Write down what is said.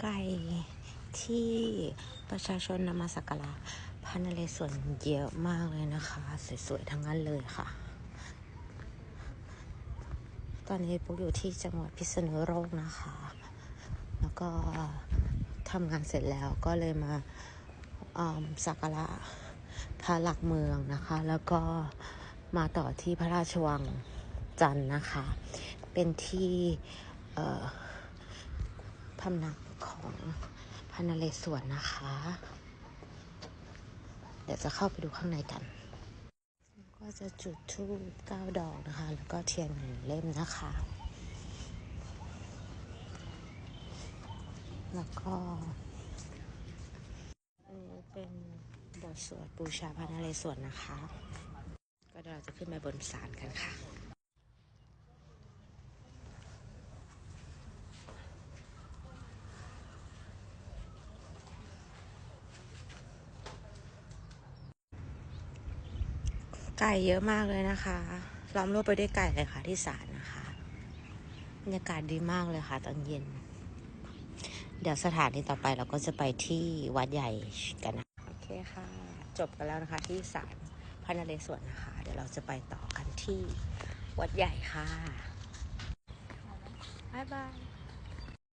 ไก่ที่ประชาชนนำมาสักการะพระนเรศวรเยอะมากเลยนะคะ สวยๆ ทั้งนั้นเลยค่ะ ตอนนี้ปุ๊กอยู่ที่จังหวัดพิษณุโลกนะคะ แล้วก็ทำงานเสร็จแล้วก็เลยมาสักการะพระหลักเมืองนะคะ แล้วก็มาต่อที่พระราชวังจันทร์นะคะ เป็นที่พำนัก ของพระนเรศวรนะคะ เดี๋ยวจะเข้าไปดูข้างในกัน ก็จะจุดธูปเก้าดอกนะคะ แล้วก็เทียนหนึ่งเล่มนะคะ แล้วก็อันนี้เป็นบทสวดบูชาพระนเรศวรนะคะ ก็เดี๋ยวเราจะขึ้นไปบนศาลกันค่ะ ไก่เยอะมากเลยนะคะล้อมรอบไปด้วยไก่เลยค่ะที่ศาลนะคะบรรยากาศดีมากเลยค่ะตอนเย็น เดี๋ยวสถานที่ต่อไปเราก็จะไปที่วัดใหญ่กันนะโอเคค่ะ จบกันแล้วนะคะที่ศาลพระนเรศวรนะคะ เดี๋ยวเราจะไปต่อกันที่วัดใหญ่ค่ะบ๊ายบาย